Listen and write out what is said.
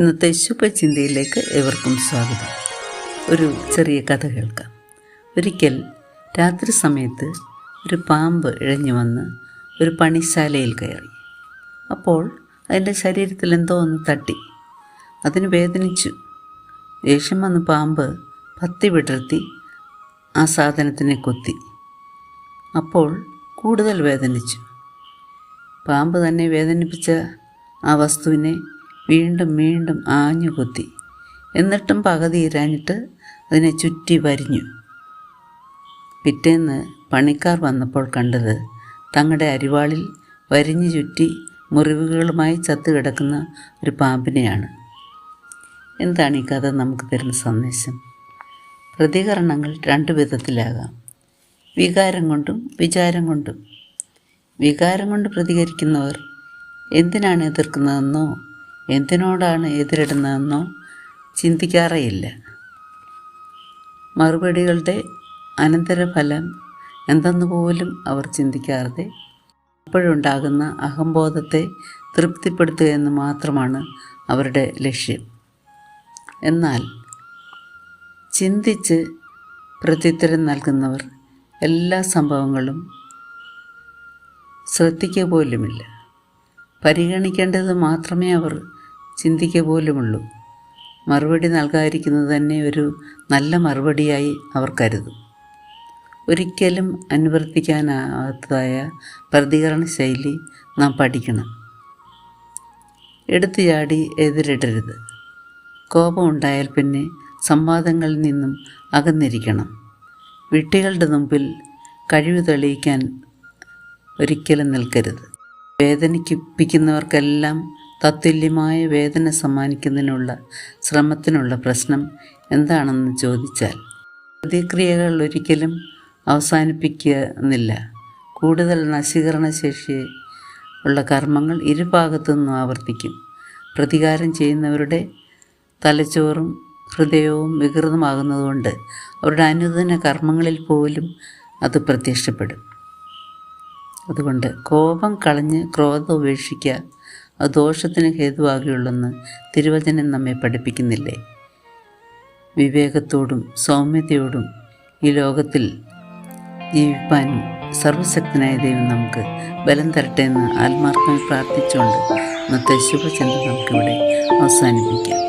ഇന്നത്തെ ശുഭചിന്തയിലേക്ക് ഏവർക്കും സ്വാഗതം. ഒരു ചെറിയ കഥ കേൾക്കാം. ഒരിക്കൽ രാത്രി സമയത്ത് ഒരു പാമ്പ് ഇഴഞ്ഞു വന്ന് ഒരു പണിശാലയിൽ കയറി. അപ്പോൾ അതിന്റെ ശരീരത്തിൽ എന്തോ ഒന്ന് തട്ടി. അതിന് വേദനിച്ചു. ദേഷ്യം വന്ന് പാമ്പ് പത്തി വിടർത്തി ആ സാധനത്തിനെ കൊത്തി. അപ്പോൾ കൂടുതൽ വേദനിച്ചു. പാമ്പ് തന്നെ വേദനിപ്പിച്ച ആ വസ്തുവിനെ വീണ്ടും വീണ്ടും ആഞ്ഞു കുത്തി എന്നിട്ടും പകുതി ഇരാഞ്ഞിട്ട് അതിനെ ചുറ്റി വരിഞ്ഞു. പിറ്റേന്ന് പണിക്കാർ വന്നപ്പോൾ കണ്ടത് തങ്ങളുടെ അരിവാളിൽ വരിഞ്ഞു ചുറ്റി മുറിവുകളുമായി ചത്തു കിടക്കുന്ന ഒരു പാമ്പിനെയാണ്. എന്താണ് ഈ കഥ നമുക്ക് തരുന്ന സന്ദേശം? പ്രതികരണങ്ങൾ രണ്ടു വിധത്തിലാകാം. വികാരം കൊണ്ടും വിചാരം കൊണ്ടും. വികാരം കൊണ്ട് പ്രതികരിക്കുന്നവർ എന്തിനാണ് എതിർക്കുന്നതെന്നോ എന്തിനോടാണ് എതിരിടുന്നതെന്നോ ചിന്തിക്കാറേയില്ല. മറുപടികളുടെ അനന്തരഫലം എന്തെന്ന് പോലും അവർ ചിന്തിക്കാതെ അപ്പോഴുണ്ടാകുന്ന അഹംബോധത്തെ തൃപ്തിപ്പെടുത്തുക എന്ന് മാത്രമാണ് അവരുടെ ലക്ഷ്യം. എന്നാൽ ചിന്തിച്ച് പ്രത്യുത്തരം നൽകുന്നവർ എല്ലാ സംഭവങ്ങളും ശ്രദ്ധിക്കുക പോലുമില്ല. പരിഗണിക്കേണ്ടത് മാത്രമേ അവർ ചിന്തിക്കുക പോലുമുള്ളൂ. മറുപടി നൽകാതിരിക്കുന്നത് തന്നെ ഒരു നല്ല മറുപടിയായി അവർ കരുതും. ഒരിക്കലും അനുവർത്തിക്കാനാകാത്തതായ പ്രതികരണ ശൈലി നാം പഠിക്കണം. എടുത്തു ചാടി എതിരിടരുത്. കോപമുണ്ടായാൽ പിന്നെ സംവാദങ്ങളിൽ നിന്നും അകന്നിരിക്കണം. വിട്ടികളുടെ മുമ്പിൽ കഴിവ് തെളിയിക്കാൻ ഒരിക്കലും നിൽക്കരുത്. വേദനിപ്പിക്കുന്നവർക്കെല്ലാം തത്തുല്യമായ വേദന സമ്മാനിക്കുന്നതിനുള്ള ശ്രമത്തിനുള്ള പ്രശ്നം എന്താണെന്ന് ചോദിച്ചാൽ പ്രതിക്രിയകൾ ഒരിക്കലും അവസാനിപ്പിക്കുന്നില്ല. കൂടുതൽ നശീകരണ ശേഷി ഉള്ള കർമ്മങ്ങൾ ഇരുഭാഗത്തു നിന്നും ആവർത്തിക്കും. പ്രതികാരം ചെയ്യുന്നവരുടെ തലച്ചോറും ഹൃദയവും വികൃതമാകുന്നതുകൊണ്ട് അവരുടെ അനുദിന കർമ്മങ്ങളിൽ പോലും അത് പ്രത്യക്ഷപ്പെടും. അതുകൊണ്ട് കോപം കളഞ്ഞ് ക്രോധം ഉപേക്ഷിക്കുക അത് ദോഷത്തിന് ഹേതുവാകുകയുള്ളെന്ന് തിരുവചനം നമ്മെ പഠിപ്പിക്കുന്നില്ലേ? വിവേകത്തോടും സൗമ്യതയോടും ഈ ലോകത്തിൽ ജീവിപ്പാനും സർവശക്തനായ ദൈവം നമുക്ക് ബലം തരട്ടെ എന്ന് ആത്മാർത്ഥമായി പ്രാർത്ഥിച്ചുകൊണ്ട് ഇന്നത്തെ ശുഭചിന്ത നമുക്കിവിടെ അവസാനിപ്പിക്കാം.